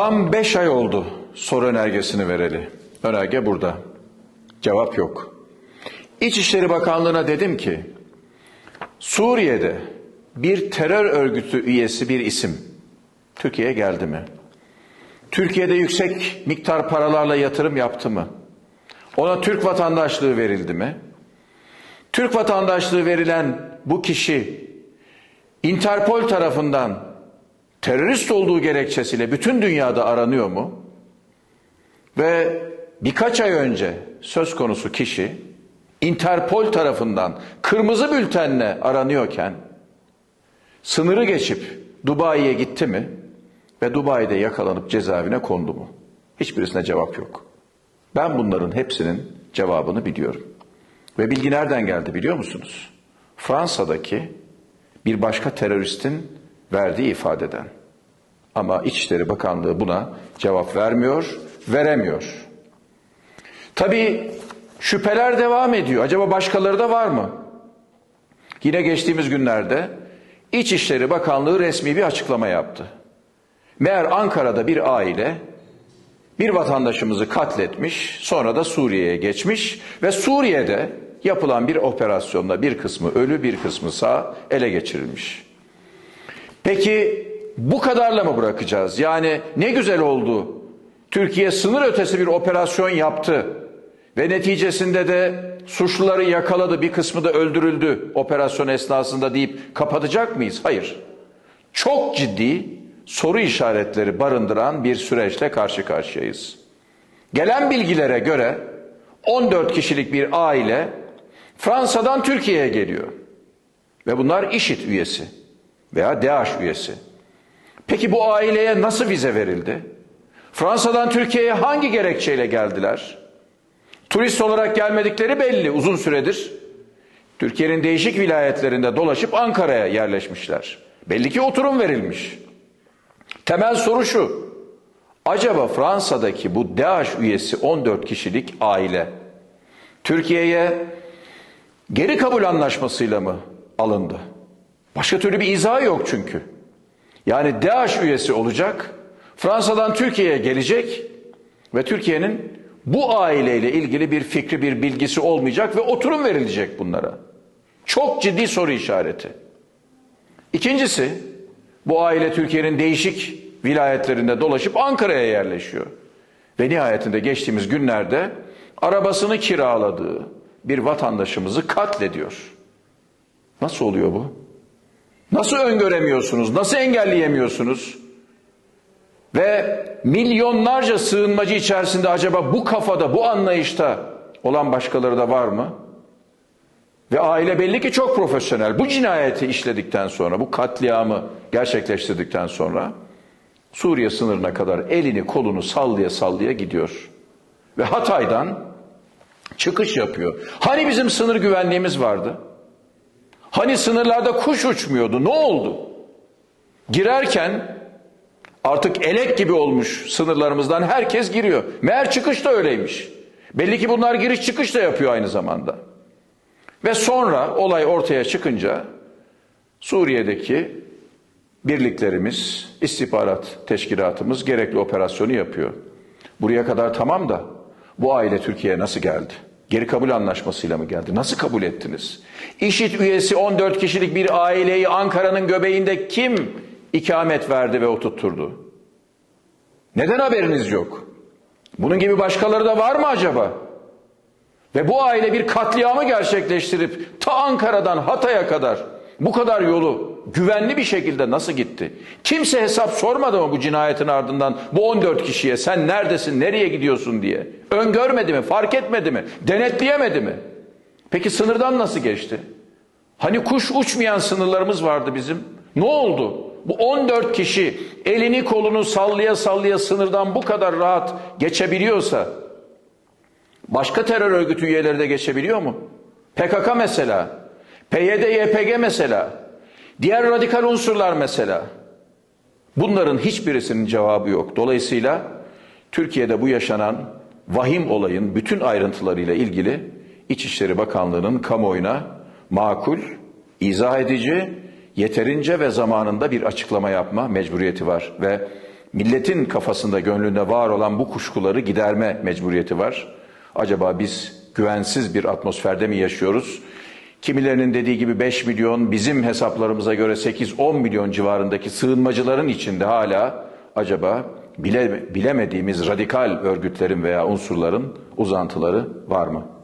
Tam beş ay oldu soru önergesini vereli. Önerge burada. Cevap yok. İçişleri Bakanlığı'na dedim ki, Suriye'de bir terör örgütü üyesi bir isim Türkiye'ye geldi mi? Türkiye'de yüksek miktar paralarla yatırım yaptı mı? Ona Türk vatandaşlığı verildi mi? Türk vatandaşlığı verilen bu kişi Interpol tarafından terörist olduğu gerekçesiyle bütün dünyada aranıyor mu? Ve birkaç ay önce söz konusu kişi Interpol tarafından kırmızı bültenle aranıyorken sınırı geçip Dubai'ye gitti mi ve Dubai'de yakalanıp cezaevine kondu mu? Hiçbirisine cevap yok. Ben bunların hepsinin cevabını biliyorum. Ve bilgi nereden geldi biliyor musunuz? Fransa'daki bir başka teröristin verdiği ifadeden. Ama İçişleri Bakanlığı buna cevap vermiyor, veremiyor. Tabii şüpheler devam ediyor. Acaba başkaları da var mı? Yine geçtiğimiz günlerde İçişleri Bakanlığı resmi bir açıklama yaptı. Meğer Ankara'da bir aile bir vatandaşımızı katletmiş, sonra da Suriye'ye geçmiş ve Suriye'de yapılan bir operasyonda bir kısmı ölü, bir kısmı sağ ele geçirilmiş. Peki bu kadarla mı bırakacağız? Yani ne güzel oldu. Türkiye sınır ötesi bir operasyon yaptı ve neticesinde de suçluları yakaladı, bir kısmı da öldürüldü operasyon esnasında deyip kapatacak mıyız? Hayır. Çok ciddi soru işaretleri barındıran bir süreçle karşı karşıyayız. Gelen bilgilere göre 14 kişilik bir aile Fransa'dan Türkiye'ye geliyor. Ve bunlar IŞİD üyesi veya DAEŞ üyesi. Peki bu aileye nasıl vize verildi? Fransa'dan Türkiye'ye hangi gerekçeyle geldiler? Turist olarak gelmedikleri belli uzun süredir. Türkiye'nin değişik vilayetlerinde dolaşıp Ankara'ya yerleşmişler. Belli ki oturum verilmiş. Temel soru şu. Acaba Fransa'daki bu DAEŞ üyesi 14 kişilik aile Türkiye'ye geri kabul anlaşmasıyla mı alındı? Başka türlü bir izahı yok çünkü. Yani DAEŞ üyesi olacak, Fransa'dan Türkiye'ye gelecek ve Türkiye'nin bu aileyle ilgili bir fikri, bir bilgisi olmayacak ve oturum verilecek bunlara. Çok ciddi soru işareti. İkincisi, bu aile Türkiye'nin değişik vilayetlerinde dolaşıp Ankara'ya yerleşiyor. Ve nihayetinde geçtiğimiz günlerde arabasını kiraladığı bir vatandaşımızı katlediyor. Nasıl oluyor bu? Nasıl öngöremiyorsunuz? Nasıl engelleyemiyorsunuz? Ve milyonlarca sığınmacı içerisinde acaba bu kafada, bu anlayışta olan başkaları da var mı? Ve aile belli ki çok profesyonel. Bu cinayeti işledikten sonra, bu katliamı gerçekleştirdikten sonra Suriye sınırına kadar elini kolunu sallaya sallaya gidiyor. Ve Hatay'dan çıkış yapıyor. Hani bizim sınır güvenliğimiz vardı? Hani sınırlarda kuş uçmuyordu? Ne oldu? Girerken artık elek gibi olmuş sınırlarımızdan herkes giriyor. Meğer çıkış da öyleymiş. Belli ki bunlar giriş çıkış da yapıyor aynı zamanda. Ve sonra olay ortaya çıkınca Suriye'deki birliklerimiz, istihbarat teşkilatımız gerekli operasyonu yapıyor. Buraya kadar tamam da bu aile Türkiye'ye nasıl geldi? Geri kabul anlaşmasıyla mı geldi? Nasıl kabul ettiniz? İşit üyesi 14 kişilik bir aileyi Ankara'nın göbeğinde kim ikamet verdi ve oturtturdu? Neden haberiniz yok? Bunun gibi başkaları da var mı acaba? Ve bu aile bir katliamı gerçekleştirip ta Ankara'dan Hatay'a kadar bu kadar yolu güvenli bir şekilde nasıl gitti? Kimse hesap sormadı mı bu cinayetin ardından bu 14 kişiye sen neredesin, nereye gidiyorsun diye? Öngörmedi mi, fark etmedi mi, denetleyemedi mi? Peki sınırdan nasıl geçti? Hani kuş uçmayan sınırlarımız vardı bizim. Ne oldu? Bu 14 kişi elini kolunu sallaya sallaya sınırdan bu kadar rahat geçebiliyorsa başka terör örgütü üyeleri de geçebiliyor mu? PKK mesela, PYD, YPG mesela, diğer radikal unsurlar mesela. Bunların hiçbirisinin cevabı yok. Dolayısıyla Türkiye'de bu yaşanan vahim olayın bütün ayrıntılarıyla ilgili İçişleri Bakanlığı'nın kamuoyuna makul, izah edici, yeterince ve zamanında bir açıklama yapma mecburiyeti var ve milletin kafasında, gönlünde var olan bu kuşkuları giderme mecburiyeti var. Acaba biz güvensiz bir atmosferde mi yaşıyoruz? Kimilerinin dediği gibi 5 milyon, bizim hesaplarımıza göre 8-10 milyon civarındaki sığınmacıların içinde hala acaba bile, bilemediğimiz radikal örgütlerin veya unsurların uzantıları var mı?